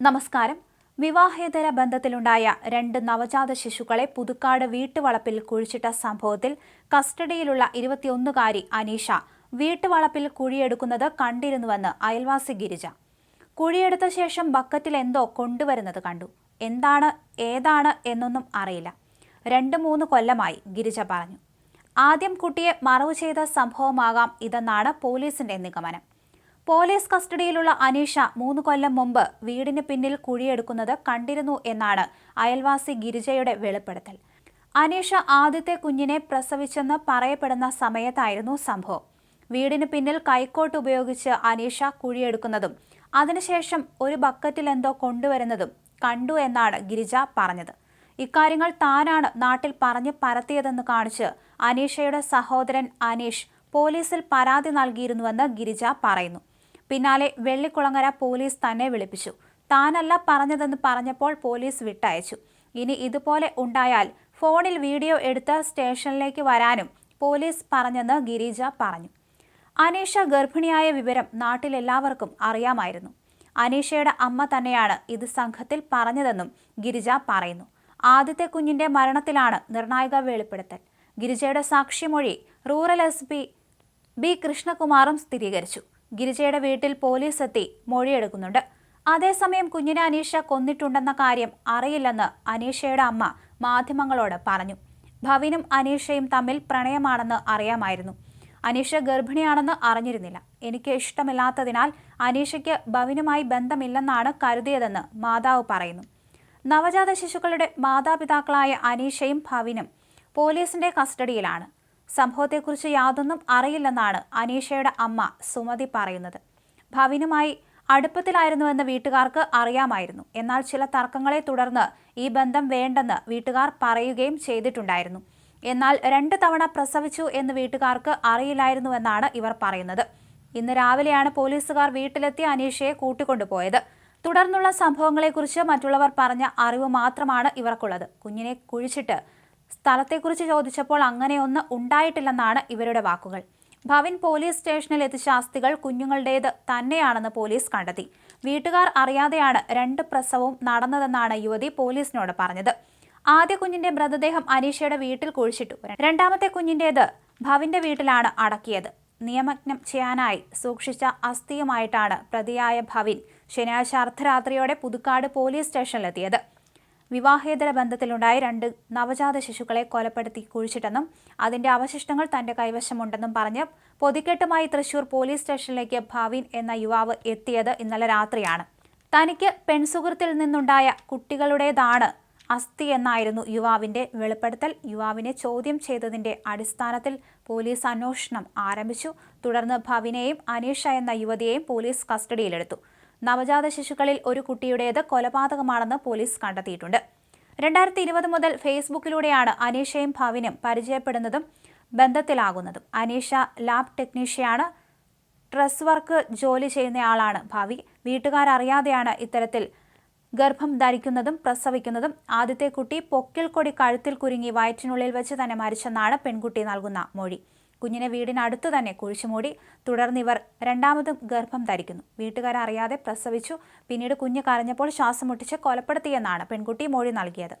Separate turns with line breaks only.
നമസ്കാരം. വിവാഹേതര ബന്ധത്തിലുണ്ടായ രണ്ട് നവജാത ശിശുക്കളെ പുതുക്കാട് വീട്ടുവളപ്പിൽ കുഴിച്ചിട്ട സംഭവത്തിൽ കസ്റ്റഡിയിലുള്ള ഇരുപത്തിയൊന്നുകാരി അനീഷ വീട്ടുവളപ്പിൽ കുഴിയെടുക്കുന്നത് കണ്ടിരുന്നുവെന്ന് അയൽവാസി ഗിരിജ. കുഴിയെടുത്ത ശേഷം ബക്കറ്റിൽ എന്തോ കൊണ്ടുവരുന്നത് കണ്ടു. എന്താണ് ഏതാണ് എന്നൊന്നും അറിയില്ല. രണ്ട് മൂന്ന് കൊല്ലമായി ഗിരിജ പറഞ്ഞു. ആദ്യം കുട്ടിയെ മറവ് ചെയ്ത സംഭവമാകാം ഇതെന്നാണ് പോലീസിന്റെ നിഗമനം. പോലീസ് കസ്റ്റഡിയിലുള്ള അനീഷ മൂന്ന് കൊല്ലം മുമ്പ് വീടിന് പിന്നിൽ കുഴിയെടുക്കുന്നത് കണ്ടിരുന്നു എന്നാണ് അയൽവാസി ഗിരിജയുടെ വെളിപ്പെടുത്തൽ. അനീഷ ആദ്യത്തെ കുഞ്ഞിനെ പ്രസവിച്ചെന്ന് പറയപ്പെടുന്ന സമയത്തായിരുന്നു സംഭവം. വീടിന് പിന്നിൽ കൈക്കോട്ട് ഉപയോഗിച്ച് അനീഷ കുഴിയെടുക്കുന്നതും അതിനുശേഷം ഒരു ബക്കറ്റിൽ എന്തോ കൊണ്ടുവരുന്നതും കണ്ടു എന്നാണ് ഗിരിജ പറഞ്ഞത്. ഇക്കാര്യങ്ങൾ താനാണ് നാട്ടിൽ പറഞ്ഞു പരത്തിയതെന്ന് കാണിച്ച് അനീഷയുടെ സഹോദരൻ അനീഷ് പോലീസിൽ പരാതി നൽകിയിരുന്നുവെന്ന് ഗിരിജ പറയുന്നു. പിന്നാലെ വെള്ളിക്കുളങ്ങര പോലീസ് തന്നെ വിളിപ്പിച്ചു. താനല്ല പറഞ്ഞതെന്ന് പറഞ്ഞപ്പോൾ പോലീസ് വിട്ടയച്ചു. ഇനി ഇതുപോലെ ഉണ്ടായാൽ ഫോണിൽ വീഡിയോ എടുത്ത് സ്റ്റേഷനിലേക്ക് വരാനും പോലീസ് പറഞ്ഞെന്ന് ഗിരിജ പറഞ്ഞു. അനീഷ ഗർഭിണിയായ വിവരം നാട്ടിലെല്ലാവർക്കും അറിയാമായിരുന്നു. അനീഷയുടെ അമ്മ തന്നെയാണ് ഇത് സംഘത്തിൽ പറഞ്ഞതെന്നും ഗിരിജ പറയുന്നു. ആദ്യത്തെ കുഞ്ഞിന്റെ മരണത്തിലാണ് നിർണായക വെളിപ്പെടുത്തൽ. ഗിരിജയുടെ സാക്ഷിമൊഴി റൂറൽ എസ് ബി കൃഷ്ണകുമാറും സ്ഥിരീകരിച്ചു. ഗിരിജയുടെ വീട്ടിൽ പോലീസ് എത്തി മൊഴിയെടുക്കുന്നുണ്ട്. അതേസമയം കുഞ്ഞിനെ അനീഷ കൊന്നിട്ടുണ്ടെന്ന കാര്യം അറിയില്ലെന്ന് അനീഷയുടെ അമ്മ മാധ്യമങ്ങളോട് പറഞ്ഞു. ഭവിനും അനീഷയും തമ്മിൽ പ്രണയമാണെന്ന് അറിയാമായിരുന്നു. അനീഷ ഗർഭിണിയാണെന്ന് അറിഞ്ഞിരുന്നില്ല. എനിക്ക് ഇഷ്ടമില്ലാത്തതിനാൽ അനീഷയ്ക്ക് ഭവിനുമായി ബന്ധമില്ലെന്നാണ് കരുതിയതെന്ന് മാതാവ് പറയുന്നു. നവജാത ശിശുക്കളുടെ മാതാപിതാക്കളായ അനീഷയും ഭവിനും പോലീസിന്റെ കസ്റ്റഡിയിലാണ്. സംഭവത്തെക്കുറിച്ച് യാതൊന്നും അറിയില്ലെന്നാണ് അനീഷയുടെ അമ്മ സുമതി പറയുന്നത്. ഭവിനുമായി അടുപ്പത്തിലായിരുന്നുവെന്ന് വീട്ടുകാർക്ക് അറിയാമായിരുന്നു. എന്നാൽ ചില തർക്കങ്ങളെ തുടർന്ന് ഈ ബന്ധം വേണ്ടെന്ന് വീട്ടുകാർ പറയുകയും ചെയ്തിട്ടുണ്ടായിരുന്നു. എന്നാൽ രണ്ട് തവണ പ്രസവിച്ചു എന്ന് വീട്ടുകാർക്ക് അറിയില്ലായിരുന്നുവെന്നാണ് ഇവർ പറയുന്നത്. ഇന്ന് രാവിലെയാണ് പോലീസുകാർ വീട്ടിലെത്തി അനീഷയെ കൂട്ടിക്കൊണ്ടുപോയത്. തുടർന്നുള്ള സംഭവങ്ങളെക്കുറിച്ച് മറ്റുള്ളവർ പറഞ്ഞ അറിവ് മാത്രമാണ് ഇവർക്കുള്ളത്. കുഞ്ഞിനെ കുഴിച്ചിട്ട് സ്ഥലത്തെക്കുറിച്ച് ചോദിച്ചപ്പോൾ അങ്ങനെയൊന്ന് ഉണ്ടായിട്ടില്ലെന്നാണ് ഇവരുടെ വാക്കുകൾ. ഭവൻ പോലീസ് സ്റ്റേഷനിൽ എത്തിച്ച അസ്ഥികൾ കുഞ്ഞുങ്ങളുടേത് തന്നെയാണെന്ന് പോലീസ് കണ്ടെത്തി. വീട്ടുകാർ അറിയാതെയാണ് രണ്ട് പ്രസവവും നടന്നതെന്നാണ് യുവതി പോലീസിനോട് പറഞ്ഞത്. ആദ്യ കുഞ്ഞിന്റെ മൃതദേഹം അനീഷയുടെ വീട്ടിൽ കുഴിച്ചിട്ടു. രണ്ടാമത്തെ കുഞ്ഞിന്റേത് ഭവിന്റെ വീട്ടിലാണ് അടക്കിയത്. നിയമജ്ഞം ചെയ്യാനായി സൂക്ഷിച്ച അസ്ഥിയുമായിട്ടാണ് പ്രതിയായ ഭവിൻ ശനിയാഴ്ച അർദ്ധരാത്രിയോടെ പുതുക്കാട് പോലീസ് സ്റ്റേഷനിലെത്തിയത്. വിവാഹേതര ബന്ധത്തിലുണ്ടായ രണ്ട് നവജാത ശിശുക്കളെ കൊലപ്പെടുത്തി കുഴിച്ചിട്ടെന്നും അതിന്റെ അവശിഷ്ടങ്ങൾ തന്റെ കൈവശമുണ്ടെന്നും പറഞ്ഞ് പൊതിക്കെട്ടുമായി തൃശൂർ പോലീസ് സ്റ്റേഷനിലേക്ക് ഭാവിൻ എന്ന യുവാവ് എത്തിയത് ഇന്നലെ രാത്രിയാണ്. തനിക്ക് പെൺസുഹൃത്തിൽ നിന്നുണ്ടായ കുട്ടികളുടേതാണ് അസ്ഥി എന്നായിരുന്നു യുവാവിന്റെ വെളിപ്പെടുത്തൽ. യുവാവിനെ ചോദ്യം ചെയ്തതിന്റെ അടിസ്ഥാനത്തിൽ പോലീസ് അന്വേഷണം ആരംഭിച്ചു. തുടർന്ന് ഭവിനെയും അനീഷ എന്ന യുവതിയെയും പോലീസ് കസ്റ്റഡിയിലെടുത്തു. നവജാത ശിശുക്കളിൽ ഒരു കുട്ടിയുടേത് കൊലപാതകമാണെന്ന് പോലീസ് കണ്ടെത്തിയിട്ടുണ്ട്. രണ്ടായിരത്തി ഇരുപത് മുതൽ ഫേസ്ബുക്കിലൂടെയാണ് അനീഷയും ഭവിനും പരിചയപ്പെടുന്നതും ബന്ധത്തിലാകുന്നതും. അനീഷ ലാബ് ടെക്നീഷ്യയാണ്. ഡ്രസ് വർക്ക് ജോലി ചെയ്യുന്നയാളാണ് ഭാവി. വീട്ടുകാരറിയാതെയാണ് ഇത്തരത്തിൽ ഗർഭം ധരിക്കുന്നതും പ്രസവിക്കുന്നതും. ആദ്യത്തെ കുട്ടി പൊക്കിൽ കൊടി കഴുത്തിൽ കുരുങ്ങി വയറ്റിനുള്ളിൽ വെച്ച് തന്നെ മരിച്ചെന്നാണ് പെൺകുട്ടി നൽകുന്ന മൊഴി. കുഞ്ഞിനെ വീടിനടുത്ത് തന്നെ കുഴിച്ചുമൂടി. തുടർന്ന് ഇവർ രണ്ടാമതും ഗർഭം ധരിക്കുന്നു. വീട്ടുകാരറിയാതെ പ്രസവിച്ചു. പിന്നീട് കുഞ്ഞ് കരഞ്ഞപ്പോൾ ശ്വാസം മുട്ടിച്ച് കൊലപ്പെടുത്തിയെന്നാണ് പെൺകുട്ടി മൊഴി നൽകിയത്.